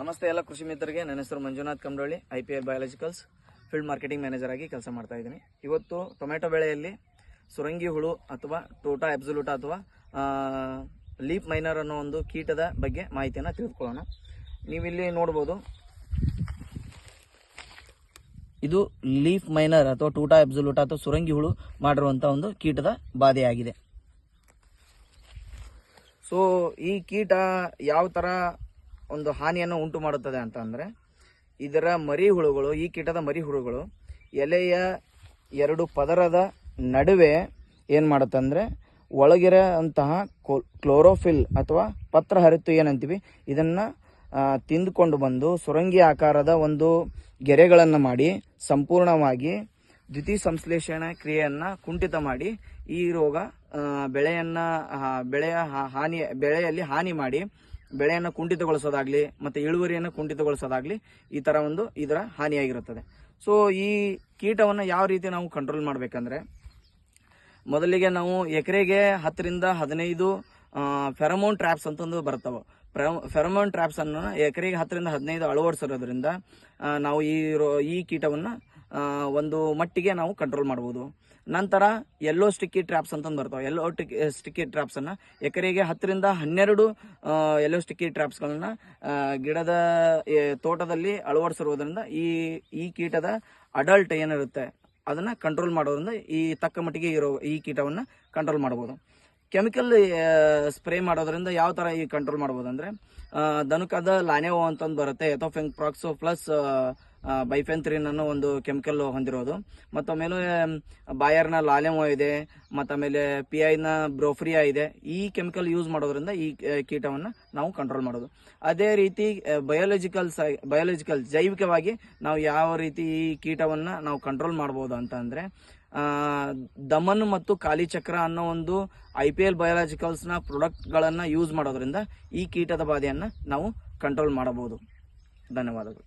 ನಮಸ್ತೆ ಎಲ್ಲ ಕೃಷಿ ಮಿತ್ರರಿಗೆ. ನನ್ನ ಹೆಸರು Manjunath Kandoli I P L biologicals field marketing manager ಆಗಿ ಕೆಲಸ ಮಾಡ್ತಾ ಇದ್ದೀನಿ. ಇವತ್ತು ಟೊಮೆಟೊ ಬೆಳೆಯಲ್ಲಿ ಸುರಂಗಿ ಹುಳು ಅಥವಾ ಟೋಟಾ ಎಬ್ಸುಲೂಟ ಅಥವಾ ಲೀಪ್ ಮೈನರ್ ಅನ್ನೋ ಒಂದು ಕೀಟದ ಬಗ್ಗೆ ಮಾಹಿತಿಯನ್ನು ತಿಳಿದುಕೊಳ್ಳೋಣ. ನೀವಿಲ್ಲಿ ನೋಡ್ಬೋದು, ಇದು ಲೀಫ್ ಮೈನರ್ ಅಥವಾ ಟೂಟಾ ಎಬ್ಸುಲೂಟ ಅಥವಾ ಸುರಂಗಿ ಹುಳು ಮಾಡಿರುವಂಥ ಒಂದು ಕೀಟದ ಬಾಧೆಯಾಗಿದೆ. ಸೊ ಈ ಕೀಟ ಯಾವ ಥರ ಒಂದು ಹಾನಿಯನ್ನು ಉಂಟು ಮಾಡುತ್ತದೆ ಅಂತ ಅಂದರೆ ಇದರ ಮರಿ ಹುಳುಗಳು, ಈ ಕೀಟದ ಮರಿ ಹುಳುಗಳು ಎಲೆಯ ಎರಡು ಪದರದ ನಡುವೆ ಏನು ಮಾಡುತ್ತಂದರೆ ಒಳಗಿರೋಂತಹ ಕ್ಲೋರೋಫಿಲ್ ಅಥವಾ ಪತ್ರ ಹರಿತು ಏನಂತೀವಿ, ಇದನ್ನು ತಿಂದುಕೊಂಡು ಬಂದು ಸುರಂಗಿ ಆಕಾರದ ಒಂದು ಗೆರೆಗಳನ್ನು ಮಾಡಿ ಸಂಪೂರ್ಣವಾಗಿ ದ್ವಿತೀಯ ಸಂಶ್ಲೇಷಣೆ ಕ್ರಿಯೆಯನ್ನು ಕುಂಠಿತ ಮಾಡಿ ಈ ರೋಗ ಬೆಳೆಯನ್ನು ಬೆಳೆಯ ಹಾನಿ ಬೆಳೆಯಲ್ಲಿ ಹಾನಿ ಮಾಡಿ ಬೆಳೆಯನ್ನು ಕುಂಠಿತಗೊಳಿಸೋದಾಗ್ಲಿ, ಮತ್ತು ಇಳುವರಿಯನ್ನು ಕುಂಠಿತಗೊಳಿಸೋದಾಗ್ಲಿ ಈ ಥರ ಒಂದು ಇದರ ಹಾನಿಯಾಗಿರುತ್ತದೆ. ಸೊ ಈ ಕೀಟವನ್ನು ಯಾವ ರೀತಿ ನಾವು ಕಂಟ್ರೋಲ್ ಮಾಡಬೇಕಂದ್ರೆ, ಮೊದಲಿಗೆ ನಾವು ಎಕರೆಗೆ ಹತ್ತರಿಂದ ಹದಿನೈದು ಫೆರಮೋನ್ ಟ್ರ್ಯಾಪ್ಸ್ ಅಂತಂದು ಬರ್ತವೆ ಫೆರಮೋನ್ ಟ್ರ್ಯಾಪ್ಸ್ ಅನ್ನು ಎಕರೆಗೆ ಹತ್ತರಿಂದ ಹದಿನೈದು ಅಳವಡಿಸಿರೋದ್ರಿಂದ ನಾವು ಈ ಈ ಕೀಟವನ್ನು ಒಂದು ಮಟ್ಟಿಗೆ ನಾವು ಕಂಟ್ರೋಲ್ ಮಾಡ್ಬೋದು. ನಂತರ ಎಲ್ಲೋ ಸ್ಟಿಕ್ಕಿ ಟ್ರ್ಯಾಪ್ಸ್ ಅಂತಂದು ಬರ್ತಾವೆ. ಎಲ್ಲೋ ಟಿಕ್ ಸ್ಟಿಕ್ಕಿ ಟ್ರ್ಯಾಪ್ಸನ್ನು ಎಕರೆಗೆ ಹತ್ತರಿಂದ ಹನ್ನೆರಡು ಎಲ್ಲೋ ಸ್ಟಿಕ್ಕಿ ಟ್ರ್ಯಾಪ್ಸ್ಗಳನ್ನು ಗಿಡದ ತೋಟದಲ್ಲಿ ಅಳವಡಿಸಿರುವುದರಿಂದ ಈ ಈ ಕೀಟದ ಅಡಲ್ಟ್ ಏನಿರುತ್ತೆ ಅದನ್ನು ಕಂಟ್ರೋಲ್ ಮಾಡೋದ್ರಿಂದ ಈ ತಕ್ಕ ಮಟ್ಟಿಗೆ ಇರೋ ಈ ಕೀಟವನ್ನು ಕಂಟ್ರೋಲ್ ಮಾಡ್ಬೋದು. ಕೆಮಿಕಲ್ ಸ್ಪ್ರೇ ಮಾಡೋದ್ರಿಂದ ಯಾವ ಥರ ಈ ಕಂಟ್ರೋಲ್ ಮಾಡ್ಬೋದು ಅಂದರೆ ದನಕದ ಲಾನೆವೋ ಅಂತಂದು ಬರುತ್ತೆ. ಎಥೋಫೆಂಗ್ ಪ್ರಾಕ್ಸೋ ಪ್ಲಸ್ ಬೈಫೆಂತ್ರಿನ್ ಅನ್ನೋ ಒಂದು ಕೆಮಿಕಲ್ ಹೊಂದಿರೋದು. ಮತ್ತು ಆಮೇಲೆ ಬಾಯರ್ನ ಲಾಲೆಮೋ ಇದೆ, ಮತ್ತು ಆಮೇಲೆ ಪಿ ಐನ ಬ್ರೋಫ್ರಿಯಾ ಇದೆ. ಈ ಕೆಮಿಕಲ್ ಯೂಸ್ ಮಾಡೋದ್ರಿಂದ ಈ ಕೀಟವನ್ನು ನಾವು ಕಂಟ್ರೋಲ್ ಮಾಡೋದು. ಅದೇ ರೀತಿ ಬಯೋಲಜಿಕಲ್ ಬಯೋಲಜಿಕಲ್, ಜೈವಿಕವಾಗಿ ನಾವು ಯಾವ ರೀತಿ ಈ ಕೀಟವನ್ನು ನಾವು ಕಂಟ್ರೋಲ್ ಮಾಡ್ಬೋದು ಅಂತ ಅಂದರೆ ದಮನ್ ಮತ್ತು ಕಾಲಿಚಕ್ರ ಅನ್ನೋ ಒಂದು ಐ ಪಿ ಎಲ್ ಬಯೋಲಾಜಿಕಲ್ಸ್ನ ಪ್ರಾಡಕ್ಟ್ಗಳನ್ನು ಯೂಸ್ ಮಾಡೋದ್ರಿಂದ ಈ ಕೀಟದ ಬಾಧೆಯನ್ನು ನಾವು ಕಂಟ್ರೋಲ್ ಮಾಡಬಹುದು. ಧನ್ಯವಾದಗಳು.